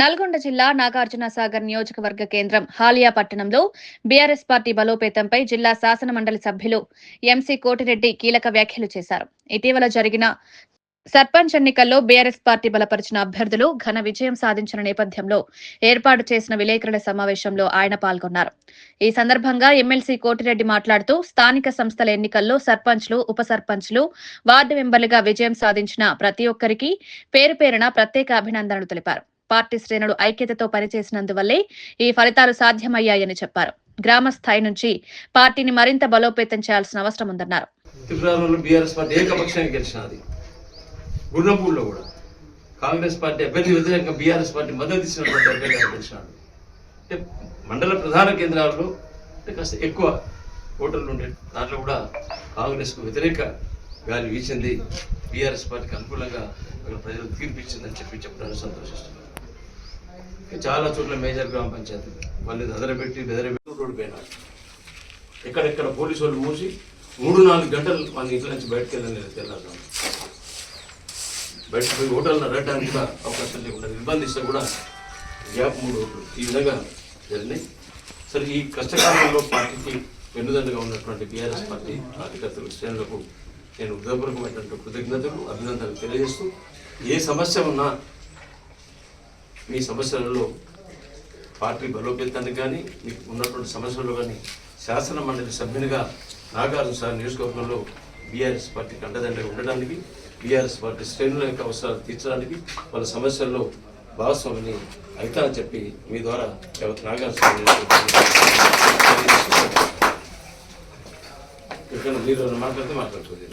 నల్గొండ జిల్లా నాగార్జున సాగర్ నియోజకవర్గ కేంద్రం హాలియా పట్టణంలో బీఆర్ఎస్ పార్టీ బలోపేతంపై జిల్లా శాసన మండలి సభ్యులు ఎంసీ కోటిరెడ్డి కీలక వ్యాఖ్యలు చేశారు. ఇటీవల జరిగిన సర్పంచ్ ఎన్నికల్లో బీఆర్ఎస్ పార్టీ బలపరిచిన అభ్యర్థులు ఘన విజయం సాధించిన నేపథ్యంలో ఏర్పాటు చేసిన విలేకరుల సమావేశంలో ఆయన పాల్గొన్నారు. ఈ సందర్భంగా ఎమ్మెల్సీ కోటిరెడ్డి మాట్లాడుతూ స్థానిక సంస్థల ఎన్నికల్లో సర్పంచ్లు ఉప సర్పంచ్లు వార్డు మెంబర్లుగా విజయం సాధించిన ప్రతి ఒక్కరికి పేరు పేరున ప్రత్యేక అభినందనలు తెలిపారు. పార్టీ శ్రేణులు ఐక్యతతో పనిచేసినందువల్లే ఈ ఫలితాలు సాధ్యమయ్యాయని చెప్పారు. గ్రామ స్థాయి నుంచి పార్టీని మరింత బలోపేతం చేయాల్సిన అవసరం ఉందన్నారు. త్రిపురలో కూడా. కాంగ్రెస్ పార్టీ అభ్యర్థి వ్యతిరేకంగా బీఆర్ఎస్ పార్టీ మద్దతు ఇచ్చినటువంటి అభ్యర్థి గెలిచినాడు అంటే మండల ప్రధాన కేంద్రాల్లో కాస్త ఎక్కువ ఓటర్లు ఉండే దాంట్లో కూడా కాంగ్రెస్కు వ్యతిరేక గాలి వీచింది. బీఆర్ఎస్ పార్టీకి అనుకూలంగా ప్రజలు తీర్పిచ్చిందని చెప్పి చెప్పడానికి సంతోషిస్తున్నాను చాలా చోట్ల మేజర్ గ్రామ పంచాయతీ. వాళ్ళు దదరబెట్టి బెదరబెట్టి రోడ్డు పోయినారు. ఎక్కడెక్కడ పోలీసు వాళ్ళు మూసి మూడు నాలుగు గంటలు వాళ్ళ ఇంట్లో నుంచి బయటకు వెళ్ళని తెల్లారు బయటకు పోయి హోటల్ అడగడానికి కూడా అవకాశం లేకుండా నిర్బంధిస్తే కూడా గ్యాప్ మూడు ఈ విధంగా జరిగినాయి. సరే ఈ కష్టకాలంలో పార్టీకి వెన్నుదండగా ఉన్నటువంటి బీఆర్ఎస్ పార్టీ కార్యకర్తలకు శ్రేణులకు నేను హృదయపూర్వకమైనటువంటి కృతజ్ఞతలు అభినందనలు తెలియజేస్తూ ఏ సమస్య ఉన్నా మీ సమస్యలలో పార్టీ బలోపేతానికి కానీ మీకు ఉన్నటువంటి సమస్యలు కానీ శాసన మండలి సభ్యునిగా నాగార్జున సార్ నియోజకవర్గంలో బీఆర్ఎస్ పార్టీకి అండదండగా ఉండడానికి బీఆర్ఎస్ పార్టీ శ్రేణుల యొక్క అవసరాలు తీర్చడానికి వాళ్ళ సమస్యల్లో భాగస్వామిని అవుతానని చెప్పి మీ ద్వారా యావత్ నాగార్జున మీరు మాట్లాడితే మాట్లాడుతుంది